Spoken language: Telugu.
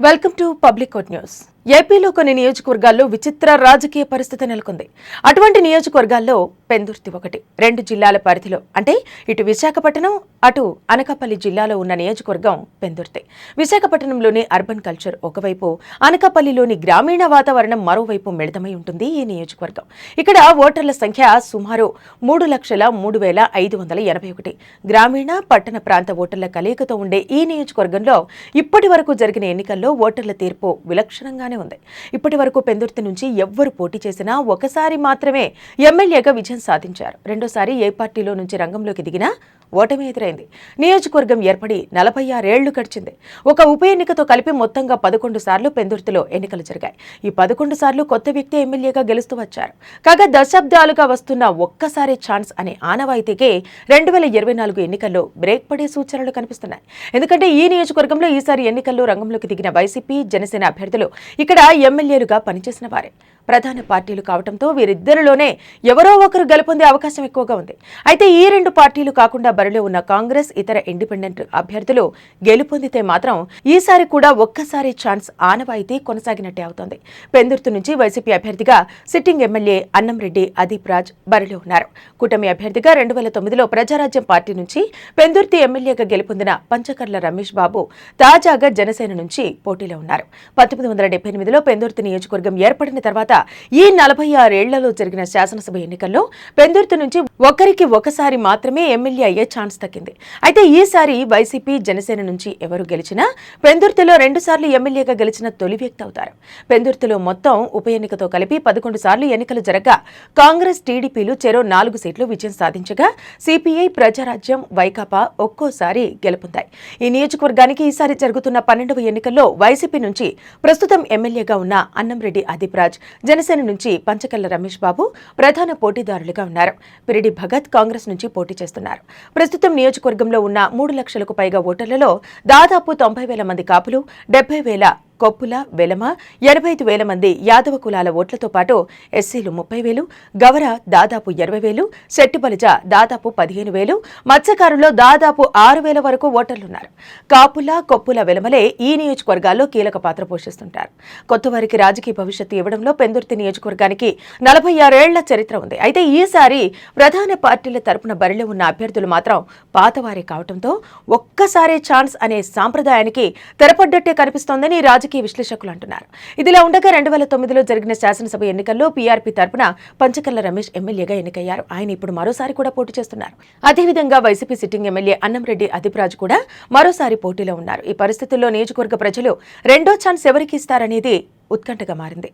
welcome to Public Quote News ఏపీలో కొన్ని నియోజకవర్గాల్లో విచిత్ర రాజకీయ పరిస్థితి నెలకొంది. అటువంటి నియోజకవర్గాల్లో పెందుర్తి ఒకటి రెండు జిల్లాల పరిధిలో అంటే ఇటు విశాఖపట్నం అటు అనకాపల్లి జిల్లాలో ఉన్న నియోజకవర్గం పెందుర్తి. విశాఖపట్నంలోని అర్బన్ కల్చర్ ఒకవైపు అనకాపల్లిలోని గ్రామీణ వాతావరణం మరోవైపు మిళితమై ఉంటుంది ఈ నియోజకవర్గం. ఇక్కడ ఓటర్ల సంఖ్య సుమారు మూడు లక్షల మూడు వేల ఐదు వందల ఎనభై ఒకటి. గ్రామీణ పట్టణ ప్రాంత ఓటర్ల కలయికతో ఉండే ఈ నియోజకవర్గంలో ఇప్పటి వరకు జరిగిన ఎన్నికల్లో ఓటర్ల తీర్పు విలక్షణంగా విలక్షణంగానే ఉంది. ఇప్పటి వరకు పెందుర్తి నుంచి ఎవ్వరు పోటీ చేసినా ఒకసారి మాత్రమే ఎమ్మెల్యేగా విజయం సాధించారు. రెండోసారి ఏ పార్టీలో నుంచి రంగంలోకి దిగినా ఓటమి ఎదురైంది. నియోజకవర్గం ఏర్పడి నలభై ఆరేళ్ళు గడిచింది. ఒక ఉప ఎన్నికతో కలిపి మొత్తంగా పదకొండు సార్లు పెందుర్తిలో ఎన్నికలు జరిగాయి. ఈ పదకొండు సార్లు కొత్త వ్యక్తి ఎమ్మెల్యేగా గెలుస్తూ వచ్చారు. కాగా దశాబ్దాలుగా వస్తున్న ఒక్కసారి ఛాన్స్ అనే ఆనవాయితీకి రెండు వేల ఇరవై నాలుగు ఎన్నికల్లో బ్రేక్ పడే సూచనలు కనిపిస్తున్నాయి. ఎందుకంటే ఈ నియోజకవర్గంలో ఈసారి ఎన్నికల్లో రంగంలోకి దిగిన వైసీపీ జనసేన అభ్యర్థులు ఇక్కడ ఎమ్మెల్యేలుగా పనిచేసిన వారే. ప్రధాన పార్టీలు కావడంతో వీరిద్దరిలోనే ఎవరో ఒకరు గెలుపొందే అవకాశం ఎక్కువగా ఉంది. అయితే ఈ రెండు పార్టీలు కాకుండా బరిలో ఉన్న కాంగ్రెస్ ఇతర ఇండిపెండెంట్ అభ్యర్థులు గెలుపొందితే మాత్రం ఈసారి కూడా ఒక్కసారి ఛాన్స్ ఆనవాయితీ కొనసాగినట్టే అవుతోంది. పెందుర్తి నుంచి వైసీపీ అభ్యర్థిగా సిట్టింగ్ ఎమ్మెల్యే అన్నంరెడ్డి అదీప్ రాజ్ బరిలో ఉన్నారు. కూటమి అభ్యర్థిగా రెండు వేల తొమ్మిదిలో ప్రజారాజ్యం పార్టీ నుంచి పెందుర్తి ఎమ్మెల్యేగా గెలుపొందిన పంచకర్ల రమేష్ బాబు తాజాగా జనసేన నుంచి పోటీలో ఉన్నారు. పంతొమ్మిది వందల డెబ్బై ఎనిమిదిలో పెందుర్తి నియోజకవర్గం ఏర్పడిన తర్వాత ఈ నలభై ఆరేళ్ళలో జరిగిన శాసనసభ ఎన్నికల్లో పెందుర్తి నుంచి ఒకరికి ఒకసారి మాత్రమే ఎమ్మెల్యే అయ్యే ఛాన్స్ దక్కింది. అయితే ఈసారి వైసీపీ జనసేన నుంచి ఎవరు గెలిచినా పెందుర్తిలో రెండు సార్లు ఎమ్మెల్యేగా గెలిచిన తొలి వ్యక్తి అవుతారు. పెందుర్తిలో మొత్తం ఉప ఎన్నికతో కలిపి పదకొండు సార్లు ఎన్నికలు జరగగా కాంగ్రెస్ టీడీపీలు చెరో నాలుగు సీట్లు విజయం సాధించగా సిపిఐ ప్రజారాజ్యం వైకాపా ఒక్కోసారి గెలుపొందాయి. ఈ నియోజకవర్గానికి ఈసారి జరుగుతున్న పన్నెండవ ఎన్నికల్లో వైసీపీ నుంచి ప్రస్తుతం ఎమ్మెల్యేగా ఉన్న అన్నంరెడ్డి అదీప్రాజ్ జనసేన నుంచి పంచకల్ల రమేష్ బాబు ప్రధాన పోటీదారులుగా ఉన్నారు. పిరిడి భగత్ కాంగ్రెస్ నుంచి పోటీ చేస్తున్నారు. ప్రస్తుతం నియోజకవర్గంలో ఉన్న మూడు లక్షలకు పైగా ఓటర్లలో దాదాపు తొంభై వేల మంది కాపులు డెబ్బై వేల కొప్పుల వెలమ ఎనభై ఐదు వేల మంది యాదవ కులాల ఓట్లతో పాటు ఎస్సీలు ముప్పై వేలు గవర దాదాపు ఇరవై వేలు శెట్టిబలిజ దాదాపు పదిహేను వేలు మత్స్యకారుల్లో దాదాపు ఆరు వేల వరకు ఓటర్లున్నారు. కాపుల కొప్పుల వెలమలే ఈ నియోజకవర్గాల్లో కీలక పాత్ర పోషిస్తుంటారు. కొత్త వారికి రాజకీయ భవిష్యత్తు ఇవ్వడంలో పెందుర్తి నియోజకవర్గానికి నలభై ఆరేళ్ళ చరిత్ర ఉంది. అయితే ఈసారి ప్రధాన పార్టీల తరపున బరిలో ఉన్న అభ్యర్థులు మాత్రం పాతవారే కావడంతో ఒక్కసారే ఛాన్స్ అనే సాంప్రదాయానికి తెరపడ్డట్టే కనిపిస్తోందని రాజకీయ రాజకీయ విశ్లేషకులు అంటున్నారు. ఇదిలా ఉండగా రెండు వేల తొమ్మిదిలో జరిగిన శాసనసభ ఎన్నికల్లో పీఆర్పీ తరపున పంచకల్ల రమేష్ ఎమ్మెల్యేగా ఎన్నికయ్యారు. ఆయన ఇప్పుడు మరోసారి కూడా పోటీ చేస్తున్నారు. అదేవిధంగా YCP sitting MLA Annamreddy Adipraju కూడా మరోసారి పోటీలో ఉన్నారు. ఈ పరిస్థితుల్లో నియోజకవర్గ ప్రజలు రెండో ఛాన్స్ ఎవరికి ఇస్తారనేది ఉత్కంఠగా మారింది.